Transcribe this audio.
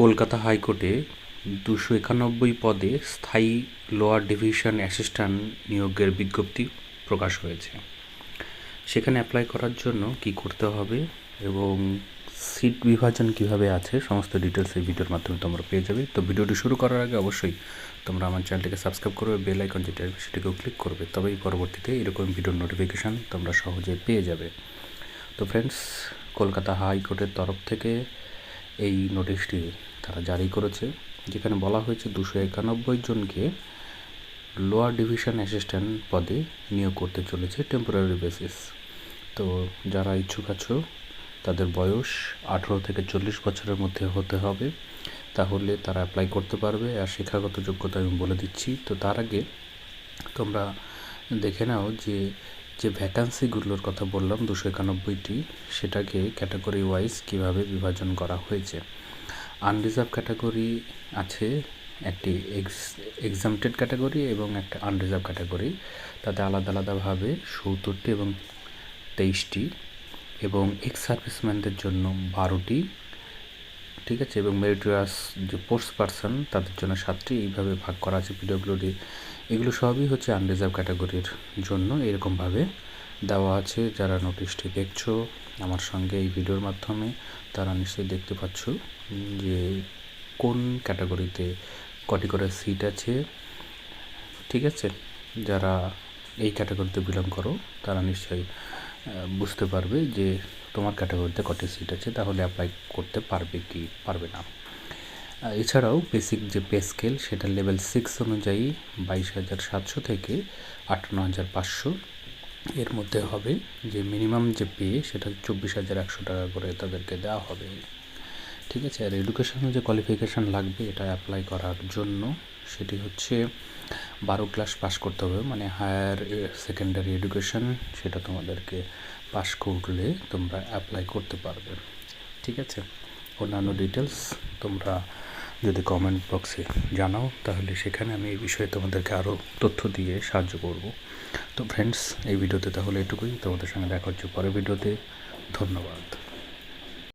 কলকাতা হাইকোর্টে দুশো একানব্বই পদে স্থায়ী লোয়ার ডিভিশন অ্যাসিস্ট্যান্ট নিয়োগের বিজ্ঞপ্তি প্রকাশ হয়েছে। সেখানে অ্যাপ্লাই করার জন্য কি করতে হবে এবং সিট বিভাজন কীভাবে আছে, সমস্ত ডিটেলস এই ভিডিওর মাধ্যমে তোমরা পেয়ে যাবে। তো ভিডিওটি শুরু করার আগে অবশ্যই তোমরা আমার চ্যানেলটিকে সাবস্ক্রাইব করবে, বেল আইকন যেটা সেটিকেও ক্লিক করবে, তবেই পরবর্তীতে এরকম ভিডিওর নোটিফিকেশান তোমরা সহজে পেয়ে যাবে। তো ফ্রেন্ডস কলকাতা হাইকোর্টের তরফ থেকে এই নোটিশটি তারা জারি করেছে, যেখানে বলা হয়েছে দুশো একানব্বই জনকে লোয়ার ডিভিশন অ্যাসিস্ট্যান্ট পদে নিয়োগ করতে চলেছে টেম্পোরারি বেসিস। তো যারা ইচ্ছুক আছো, তাদের বয়স আঠেরো থেকে চল্লিশ বছরের মধ্যে হতে হবে, তাহলে তারা অ্যাপ্লাই করতে পারবে। আর শিক্ষাগত যোগ্যতা আমি বলে দিচ্ছি। তো তার আগে তোমরা দেখে নাও যে যে ভ্যাকান্সিগুলোর কথা বললাম, দুশো একানব্বইটি, সেটাকে ক্যাটাগরি ওয়াইজ কীভাবে বিভাজন করা হয়েছে? আনরিজার্ভ ক্যাটাগরি আছে, একটি এক্স এক্সামটেড ক্যাটাগরি এবং একটা আনরিজার্ভ ক্যাটাগরি তাতে আলাদা আলাদাভাবে সত্তরটি এবং তেইশটি এবং এক্স সার্ভিসম্যানদের জন্য বারোটি ঠিক আছে? এবং মেরিটোরিয়াস যে পোস্ট পার্সন তাদের জন্য সাতটি এইভাবে ভাগ করা আছে পিডব্লিউডি এগুলো সবই হচ্ছে আনরিজার্ভ ক্যাটাগরির জন্য এরকমভাবে দেওয়া আছে। যারা নোটিশটি দেখছ, আমার সঙ্গে এই ভিডিওর মাধ্যমে, তারা নিশ্চয়ই দেখতে পাচ্ছ যে কোন ক্যাটাগরিতে কটি করে সিট আছে। ঠিক আছে? যারা এই ক্যাটাগরিতে বিলং করো, তারা নিশ্চয়ই বুঝতে পারবে যে তোমার ক্যাটাগরিতে কটি সিট আছে, তাহলে অ্যাপ্লাই করতে পারবে কি পারবে না। এছাড়াও বেসিক যে পে স্কেল সেটা লেভেল সিক্স অনুযায়ী বাইশ হাজার সাতশো থেকে আটান্ন হাজার পাঁচশো। এর মধ্যে হবে যে মিনিমাম যে পে সেটা চব্বিশ হাজার একশো টাকা করে তাদেরকে দেওয়া হবে। ঠিক আছে? আর এডুকেশনাল যে কোয়ালিফিকেশান লাগবে, এটা অ্যাপ্লাই করার জন্য সেটি হচ্ছে বারো ক্লাস পাস করতে হবে। মানে হায়ার সেকেন্ডারি এডুকেশন সেটা তোমাদেরকে পাস করলে তোমরা অ্যাপ্লাই করতে পারবে। ঠিক আছে? অন্যান্য ডিটেলস তোমরা যদি কমেন্ট বক্সে জানাও, তাহলে সেখানে আমি এই বিষয়ে তোমাদেরকে আরও তথ্য দিয়ে সাহায্য করব। তো ফ্রেন্ডস এই ভিডিওতে তাহলে এটুকুই। তোমাদের সঙ্গে দেখা হচ্ছে পরের ভিডিওতে। ধন্যবাদ।